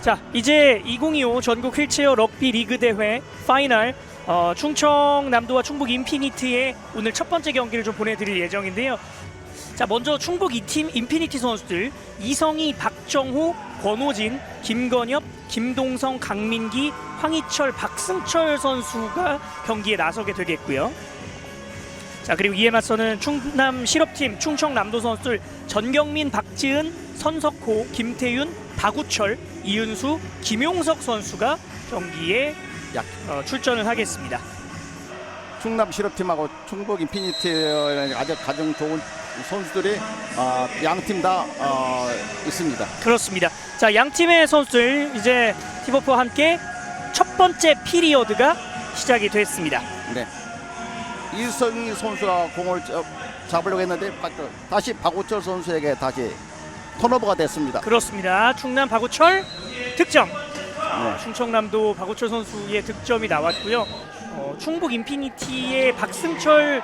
자 이제 2025 전국 휠체어 럭비 리그 대회 파이널 어, 충청남도와 충북 인피니트의 오늘 첫 번째 경기를 좀 보내드릴 예정인데요. 자 먼저 충북 2팀 인피니티 선수들 이성희, 박정호, 권호진, 김건엽, 김동성, 강민기, 황희철, 박승철 선수가 경기에 나서게 되겠고요. 자 그리고 이에 맞서는 충남 실업팀 충청남도 선수들 전경민, 박지은, 선석호, 김태윤, 박우철, 이은수, 김용석 선수가 경기에 약. 어, 출전을 하겠습니다. 충남 실업팀하고 충북 인피니티의 아주 가장 좋은 선수들이 어, 양팀 다 어, 있습니다. 그렇습니다. 자, 양 팀의 선수들 이제 티버프와 함께 첫 번째 피리어드가 시작이 됐습니다. 네. 이성희 선수가 공을 저- 잡으려고 했는데 박- 다시 박우철 선수에게 다시 턴오버가 됐습니다. 그렇습니다. 충남 박우철 득점. 네. 충청남도 박우철 선수의 득점이 나왔고요. 어, 충북 인피니티의 박승철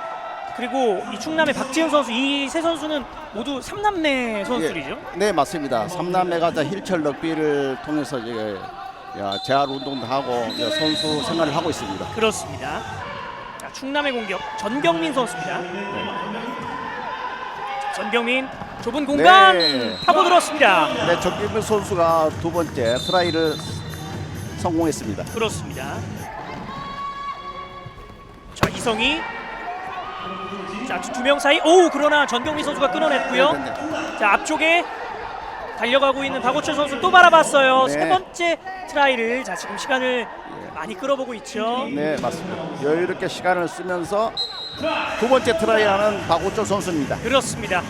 그리고 이 충남의 박지은 선수 이 세 선수는 모두 삼남매 선수들이죠. 네 맞습니다. 삼남매가 다 힐철 럭비를 통해서 이제 야, 재활 운동도 하고 이제 선수 생활을 하고 있습니다. 그렇습니다. 자, 충남의 공격 전경민 선수입니다. 자, 전경민 좁은 공간 네. 파고 들었습니다. 네, 정기민 선수가 두 번째 트라이를 성공했습니다. 그렇습니다. 자 이성희 자두 명 사이 오 그러나 전경민 선수가 끊어냈고요. 네, 네, 네. 자 앞쪽에 달려가고 있는 박호철 선수 또 바라봤어요. 네. 세 번째 트라이를 자 지금 시간을 많이 끌어보고 있죠. 네, 맞습니다. 여유롭게 시간을 쓰면서 두 번째 트라이하는 박우철 선수입니다. 그렇습니다.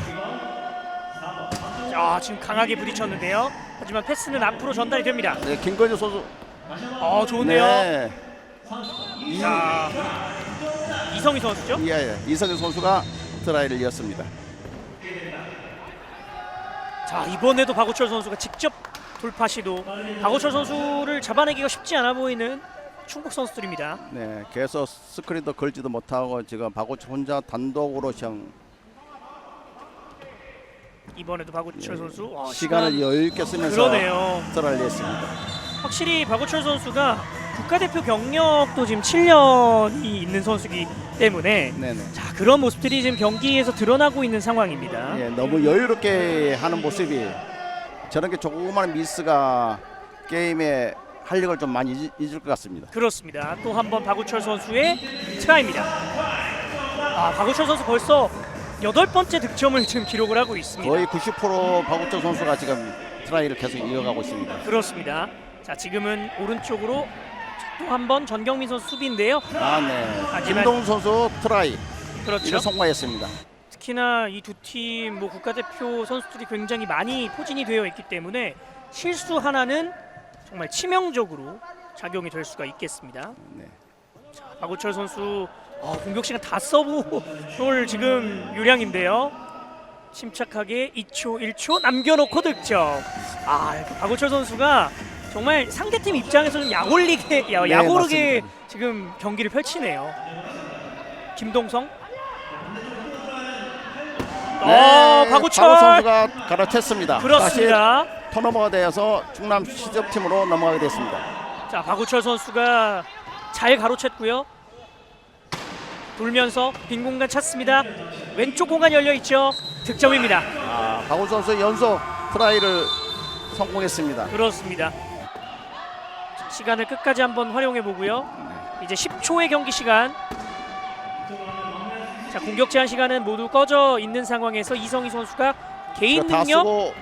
자 지금 강하게 부딪혔는데요. 하지만 패스는 앞으로 전달이 됩니다. 네, 김건희 선수. 어 좋은데요. 네. 이, 자 이성희 선수죠. 예, 예. 이성현 선수가 트라이를 이었습니다. 자 이번에도 박우철 선수가 직접 돌파 시도. 박우철 선수를 잡아내기가 쉽지 않아 보이는 충북 선수들입니다. 네, 계속 스크린도 걸지도 못하고 지금 박우철 혼자 단독으로 지금 이번에도 박우철 예, 선수 와, 시간을 시간- 여유 있게 쓰면서 그러네요. 트라이를 했습니다. 확실히 박우철 선수가 국가대표 경력도 지금 7년이 있는 선수이기 때문에 네, 네. 자 그런 모습들이 지금 경기에서 드러나고 있는 상황입니다. 예, 너무 여유롭게 하는 모습이 저런 게 조그마한 미스가 게임에 활력을 좀 많이 잊- 잊을 것 같습니다. 그렇습니다. 또 한 번 박우철 선수의 트라이입니다. 아 박우철 선수 벌써 여덟 번째 득점을 지금 기록을 하고 있습니다. 거의 90% 박우철 선수가 지금 트라이를 계속 이어가고 있습니다. 그렇습니다. 자 지금은 오른쪽으로 또 한 번 전경민 선수 수비인데요. 아, 네. 하지만- 김동 선수 트라이 그렇죠. 성공했습니다. 특히나 이 두 팀 뭐 국가대표 선수들이 굉장히 많이 포진이 되어 있기 때문에 실수 하나는 정말 치명적으로 작용이 될 수가 있겠습니다. 네. 박우철 선수 어, 공격 시간 다 써볼 지금 요량인데요. 침착하게 2초 1초 남겨놓고 득점. 아 박우철 선수가 정말 상대팀 입장에서 좀 약올리게 야, 네, 약오르게 맞습니다. 지금 경기를 펼치네요. 김동성. 어 박우철 네, 선수가 갈아챘습니다. 그렇습니다. 다시 턴오버가 되어서 충남 시접팀으로 넘어가게 됐습니다. 자 박우철 선수가 잘 가로챘고요. 돌면서 빈 공간 찾습니다. 왼쪽 공간 열려 있죠. 득점입니다. 아, 박우 선수 연속 트라이를 성공했습니다. 그렇습니다. 자, 시간을 끝까지 한번 활용해 보고요. 이제 10초의 경기 시간. 자 공격 제한 시간은 모두 꺼져 있는 상황에서 이성희 선수가 개인 다 능력 쓰고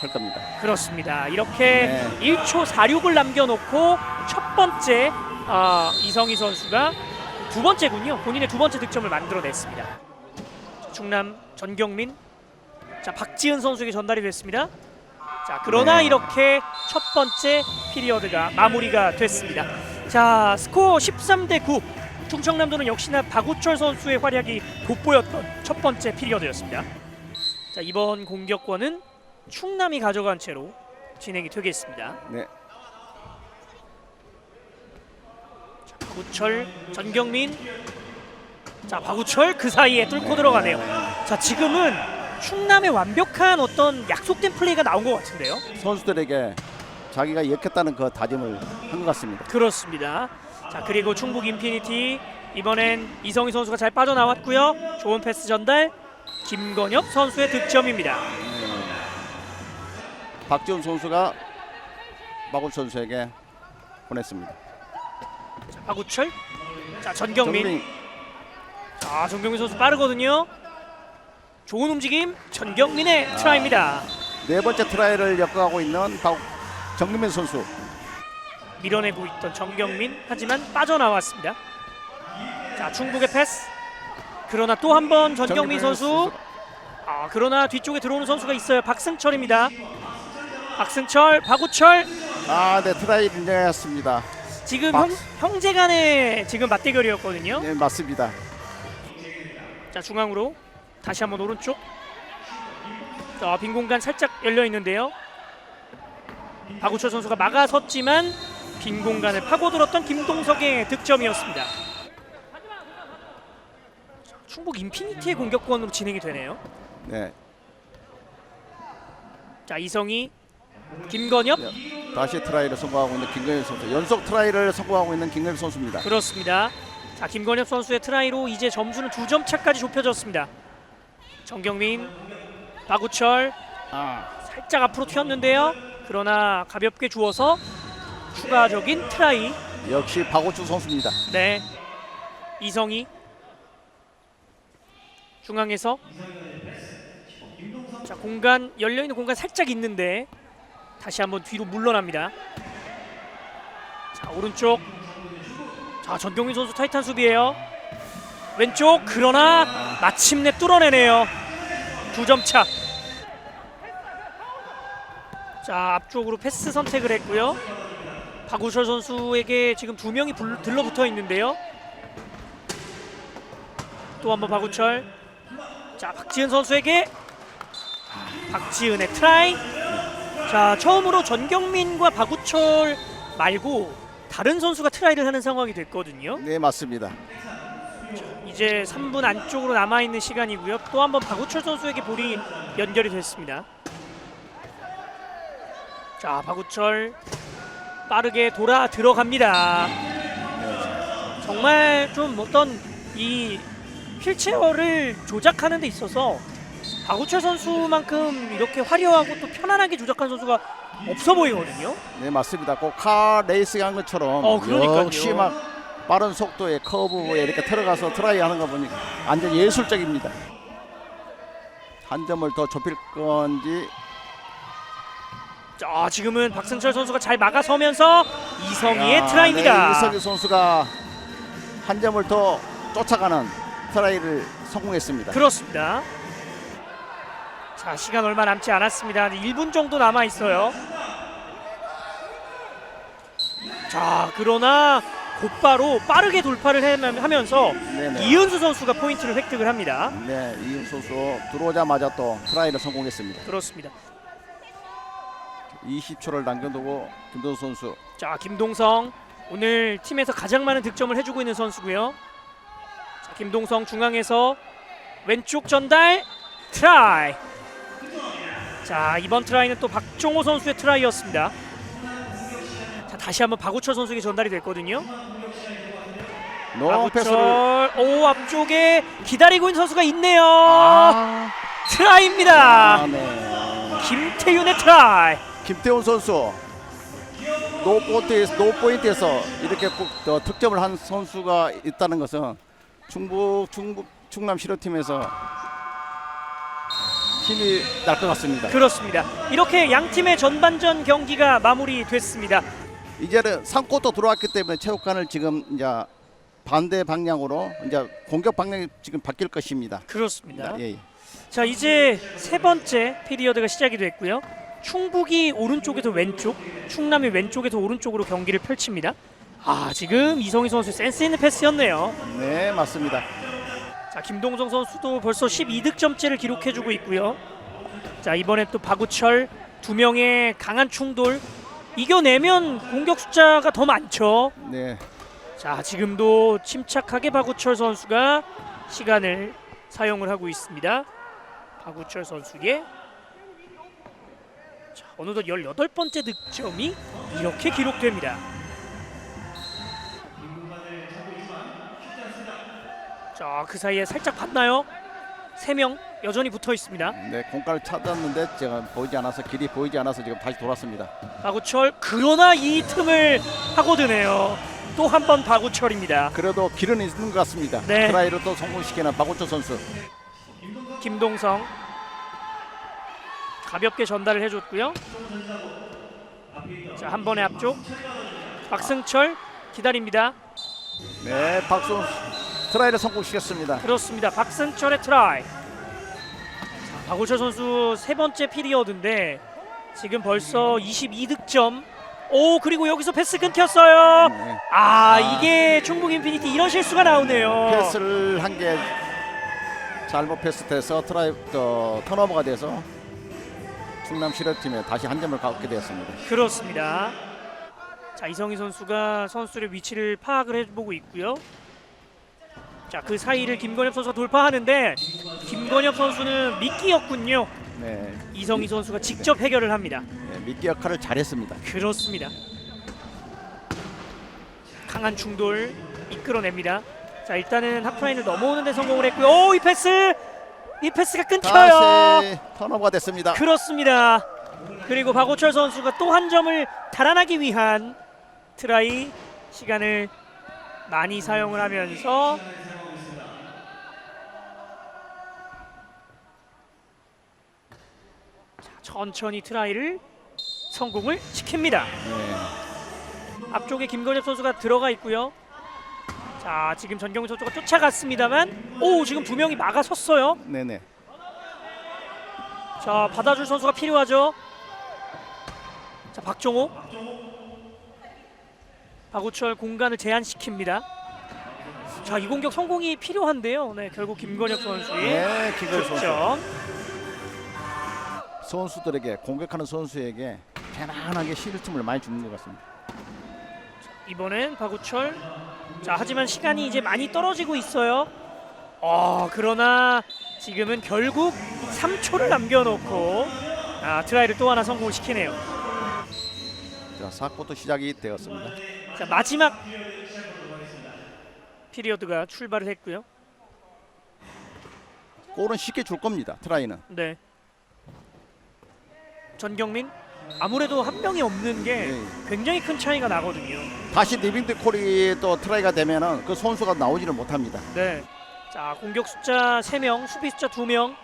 할 겁니다. 그렇습니다. 이렇게 네. 1초 46을 남겨놓고 첫 번째 아, 이성희 선수가 두 번째군요. 본인의 두 번째 득점을 만들어냈습니다. 자, 충남 전경민, 자 박지은 선수에게 전달이 됐습니다. 자 그러나 네. 이렇게 첫 번째 피리어드가 마무리가 됐습니다. 자 스코어 13 대 9. 충청남도는 역시나 박우철 선수의 활약이 돋보였던 첫 번째 피리어드였습니다. 자 이번 공격권은 충남이 가져간 채로 진행이 되겠습니다. 네. 박우철, 전경민. 자, 박우철 그 사이에 뚫고 들어가네요. 자, 지금은 충남의 완벽한 어떤 약속된 플레이가 나온 것 같은데요. 선수들에게 자기가 역했다는 그 다짐을 한 것 같습니다. 그렇습니다. 자 그리고 충북 인피니티 이번엔 이성희 선수가 잘 빠져나왔고요. 좋은 패스 전달 김건엽 선수의 득점입니다. 박지훈 선수가 마골 선수에게 보냈습니다. 자, 박우철, 자 전경민, 자 전경민 선수 빠르거든요. 좋은 움직임 전경민의 트라이입니다. 네 번째 트라이를 엮어가고 있는 박 정민민 선수. 밀어내고 있던 정경민 하지만 빠져나왔습니다. 자 충북의 패스. 그러나 또 한 번 전경민 선수. 아 그러나 뒤쪽에 들어오는 선수가 있어요. 박승철입니다. 박승철, 박우철 아, 네 트라이 인정했습니다. 지금 박- 형, 형제 간의 지금 맞대결이었거든요. 네 맞습니다. 자 중앙으로 다시 한번 오른쪽. 자, 빈 공간 살짝 열려 있는데요. 박우철 선수가 막아섰지만 빈 공간을 파고들었던 김동석의 득점이었습니다. 자, 충북 인피니티의 공격권으로 진행이 되네요. 네 자 이성희, 김건엽 다시 트라이를 성공하고 있는 김건일 선수. 연속 트라이를 성공하고 있는 김건일 선수입니다. 그렇습니다. 자 김건엽 선수의 트라이로 이제 점수는 두 점 차까지 좁혀졌습니다. 정경민, 박우철 아, 살짝 앞으로 튀었는데요. 그러나 가볍게 주어서 추가적인 트라이. 역시 박호주 선수입니다. 네. 이성희 중앙에서 자 공간 열려 있는 공간 살짝 있는데 다시 한번 뒤로 물러납니다. 자 오른쪽 자 전경민 선수 타이탄 수비예요. 왼쪽 그러나 마침내 뚫어내네요. 두 점 차. 자 앞쪽으로 패스 선택을 했고요. 박우철 선수에게 지금 두 명이 불- 들러붙어 있는데요. 또 한번 박우철. 자 박지은 선수에게 박지은의 트라이. 자 처음으로 전경민과 박우철 말고 다른 선수가 트라이를 하는 상황이 됐거든요. 네 맞습니다. 이제 3분 안쪽으로 남아 있는 시간이고요. 또 한 번 박우철 선수에게 볼이 연결이 됐습니다. 자, 박우철 빠르게 돌아 들어갑니다. 정말 좀 어떤 이 휠체어를 조작하는 데 있어서 박우철 선수만큼 이렇게 화려하고 또 편안하게 조작한 선수가 없어 보이거든요. 네 맞습니다. 꼭카 레이스 한 것처럼 어, 그러니까요. 역시 막 빠른 속도의 커브에 이렇게 들어가서 트라이 하는 거 보니 완전 예술적입니다. 한 점을 더 좁힐 건지 자, 지금은 박승철 선수가 잘 막아서면서 이성희의 야, 트라이입니다. 네, 이석희 선수가 한 점을 더 쫓아가는 트라이를 성공했습니다. 그렇습니다. 자 시간 얼마 남지 않았습니다. 1분 정도 남아 있어요. 자 그러나 곧바로 빠르게 돌파를 해- 하면서 네네. 이은수 선수가 포인트를 획득을 합니다. 네, 이윤 선수 들어오자마자 또 트라이를 성공했습니다. 그렇습니다. 20초를 남겨두고 김도수 선수 자 김동성 오늘 팀에서 가장 많은 득점을 해주고 있는 선수고요. 자 김동성 중앙에서 왼쪽 전달 트라이. 자 이번 트라이는 또 박종호 선수의 트라이였습니다. 자 다시 한번 박우철 선수에게 전달이 됐거든요. 박우철 오 앞쪽에 기다리고 있는 선수가 있네요. 아, 트라이입니다. 아, 네. 김태윤의 트라이. 김태훈 선수 노포인트에서, 노포인트에서 이렇게 꼭 어, 득점을 한 선수가 있다는 것은 충북 충북 충남 실업팀에서 힘이 날 것 같습니다. 그렇습니다. 이렇게 양 팀의 전반전 경기가 마무리됐습니다. 이제는 3쿼터 들어왔기 때문에 체육관을 지금 이제 반대 방향으로 이제 공격 방향이 지금 바뀔 것입니다. 그렇습니다. 예, 예. 자 이제 세 번째 피리어드가 시작이 됐고요. 충북이 오른쪽에서 왼쪽, 충남이 왼쪽에서 오른쪽으로 경기를 펼칩니다. 아 지금 이성희 선수 센스 있는 패스였네요. 네, 맞습니다. 자 김동성 선수도 벌써 12득점째를 기록해주고 있고요. 자 이번에 또 박우철 두 명의 강한 충돌 이겨내면 공격 숫자가 더 많죠. 네, 자 지금도 침착하게 박우철 선수가 시간을 사용을 하고 있습니다. 박우철 선수의 자, 어느덧 18번째 득점이 이렇게 기록됩니다. 자, 그 사이에 살짝 봤나요? 세 명 여전히 붙어 있습니다. 네, 공간을 찾았는데 제가 보이지 않아서 길이 보이지 않아서 지금 다시 돌았습니다. 박우철 그러나 이 틈을 파고드네요. 또 한 번 박우철입니다. 그래도 길은 있는 것 같습니다. 네. 트라이를 또 성공시키는 박우철 선수. 김동성 가볍게 전달을 해줬고요. 자, 한 번의 앞쪽 박승철 기다립니다. 네, 박수 트라이를 성공시켰습니다. 그렇습니다. 박승철의 트라이. 자, 박우철 선수 세 번째 피리어드인데 지금 벌써 22득점. 오 그리고 여기서 패스 끊겼어요. 네. 아, 아. 이게 충북 인피니티 이런 실수가 나오네요. 패스를 한 게 잘못 패스돼서 트라이 어, 턴오버가 돼서 충남 실업팀에 다시 한 점을 갖게 되었습니다. 그렇습니다. 자 이성희 선수가 선수의 위치를 파악을 해보고 있고요. 자 그 사이를 김건엽 선수가 돌파하는데 김건엽 선수는 미끼였군요. 네, 이성희 선수가 직접 해결을 합니다. 네, 미끼 역할을 잘했습니다. 그렇습니다. 강한 충돌 이끌어냅니다. 자 일단은 하프라인을 넘어오는데 성공을 했고요. 오 이 패스 이 패스가 끊겨요. 다시 턴오버가 됐습니다. 그렇습니다. 그리고 박호철 선수가 또 한 점을 달아나기 위한 트라이 시간을 많이 사용을 하면서 천천히 트라이를 성공을 시킵니다. 네, 앞쪽에 김건엽 선수가 들어가 있고요. 자 지금 전경희 선수가 쫓아갔습니다만 오 지금 두 명이 막아섰어요. 네, 네. 자 받아줄 선수가 필요하죠. 자 박종호, 박우철 공간을 제한시킵니다. 자 이 공격 성공이 필요한데요. 네 결국 김건혁 선수의 네, 기걸 선수. 득점. 선수들에게 공격하는 선수에게 편안하게 쉴 틈을 많이 주는 것 같습니다. 이번엔 박우철. 자 하지만 시간이 이제 많이 떨어지고 있어요. 어 그러나 지금은 결국 3초를 남겨놓고 아 트라이를 또 하나 성공을 시키네요. 자, 4쿼터 시작이 되었습니다. 자 마지막 피리어드가 출발을 했고요. 골은 쉽게 줄 겁니다. 트라이는. 네. 전경민 아무래도 한 명이 없는 게 네. 굉장히 큰 차이가 나거든요. 다시 리빙드 콜이 또 트라이가 되면은 그 선수가 나오지를 못합니다. 네. 자 공격 숫자 3명, 수비 숫자 2명.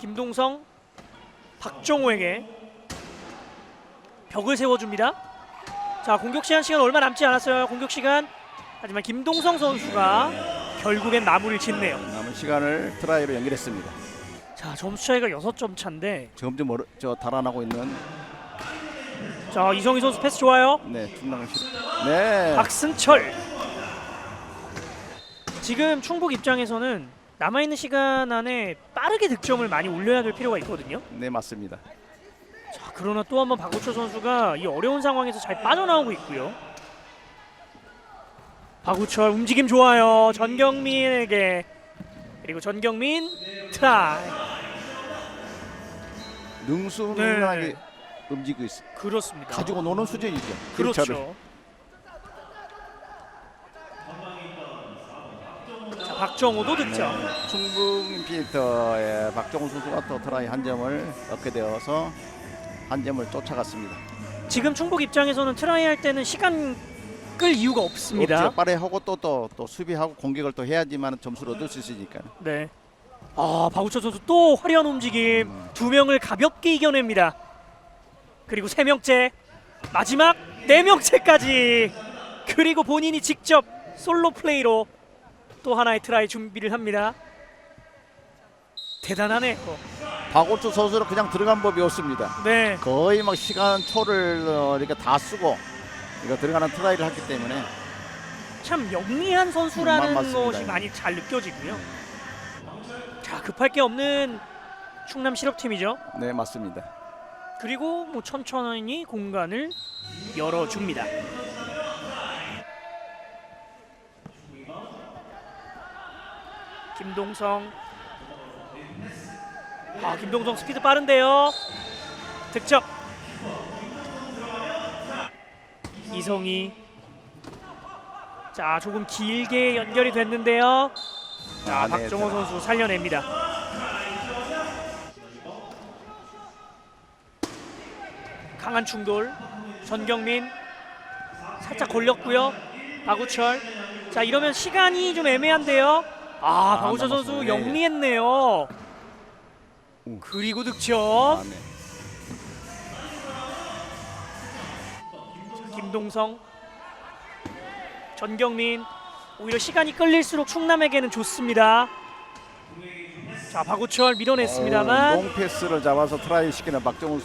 김동성, 박정호에게 벽을 세워줍니다. 자 공격 시간 시간 얼마 남지 않았어요. 공격 시간. 하지만 김동성 선수가 결국엔 마무리를 짓네요. 남은 시간을 트라이로 연결했습니다. 자 점수 차이가 6점 차인데 점점 어려, 저 달아나고 있는 자 이성희 선수 패스 좋아요. 네 충남 실. 네. 박승철 지금 충북 입장에서는 남아 있는 시간 안에 빠르게 득점을 많이 올려야 될 필요가 있거든요 네 맞습니다. 자 그러나 또 한번 박우철 선수가 이 어려운 상황에서 잘 빠져나오고 있고요 박우철 움직임 좋아요 전경민에게 그리고 전경민 트라이 능수능란하게 네. 움직이고 있어. 그렇습니다 가지고 노는 수준이죠. 그렇죠. 자 박정호도 득점 충북 인피니터의 박정훈 선수가 또 트라이 한 점을 얻게 되어서 한 점을 쫓아갔습니다. 지금 충북 입장에서는 트라이 할 때는 시간 끌 이유가 없습니다 없죠. 빠르게 하고 또 또 또 수비하고 공격을 또 해야지만 점수를 얻을 수 있으니까. 네. 아 박우철 선수 또 화려한 움직임 두 명을 가볍게 이겨냅니다. 그리고 세 명째 마지막 네 명째까지 그리고 본인이 직접 솔로 플레이로 또 하나의 트라이 준비를 합니다. 대단하네요. 박원주 선수는 그냥 들어간 법이 없습니다. 네. 거의 막 시간 초를 어, 이렇게 다 쓰고 이거 들어가는 트라이를 했기 때문에 참 영리한 선수라는 음, 맞습니다. 것이 많이 잘 느껴지고요. 자 급할 게 없는 충남 실업팀이죠. 네 맞습니다. 그리고 뭐 천천히 공간을 열어줍니다. 김동성. 아 김동성 스피드 빠른데요. 득점. 이성이 자 조금 길게 연결이 됐는데요. 자 아, 네, 박정호 선수 살려냅니다. 강한 충돌. 전경민 살짝 걸렸고요. 박우철. 자 이러면 시간이 좀 애매한데요. 아, 아, 박우철 선수. 네, 네. 영리했네요. 음. 그리고 득점. 아, 네. 김동성, 전경민. 오히려 시간이 끌릴수록 충남에게는 좋습니다. 자 박우철 밀어냈습니다만 어, 롱 패스를 잡아서 트라이 시키는 박정훈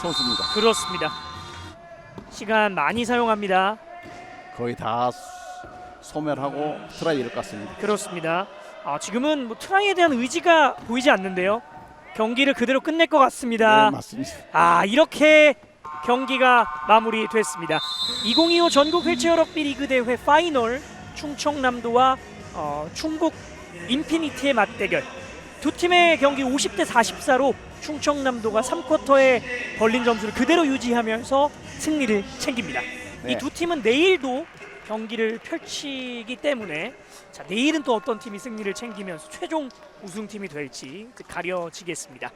선수입니다. 그렇습니다. 시간 많이 사용합니다. 거의 다 소멸하고 트라이 이럴 것 같습니다. 그렇습니다. 아, 지금은 뭐 트라이에 대한 의지가 보이지 않는데요. 경기를 그대로 끝낼 것 같습니다. 네, 맞습니다. 아 이렇게 경기가 마무리됐습니다. 2025 전국 휠체어 럭비 리그 대회 파이널 충청남도와 어, 충북 인피니티의 맞대결 두 팀의 경기 50대 44로 충청남도가 3쿼터에 벌린 점수를 그대로 유지하면서 승리를 챙깁니다. 네. 이두 팀은 내일도 경기를 펼치기 때문에 자 내일은 또 어떤 팀이 승리를 챙기면서 최종 우승팀이 될지 가려지겠습니다.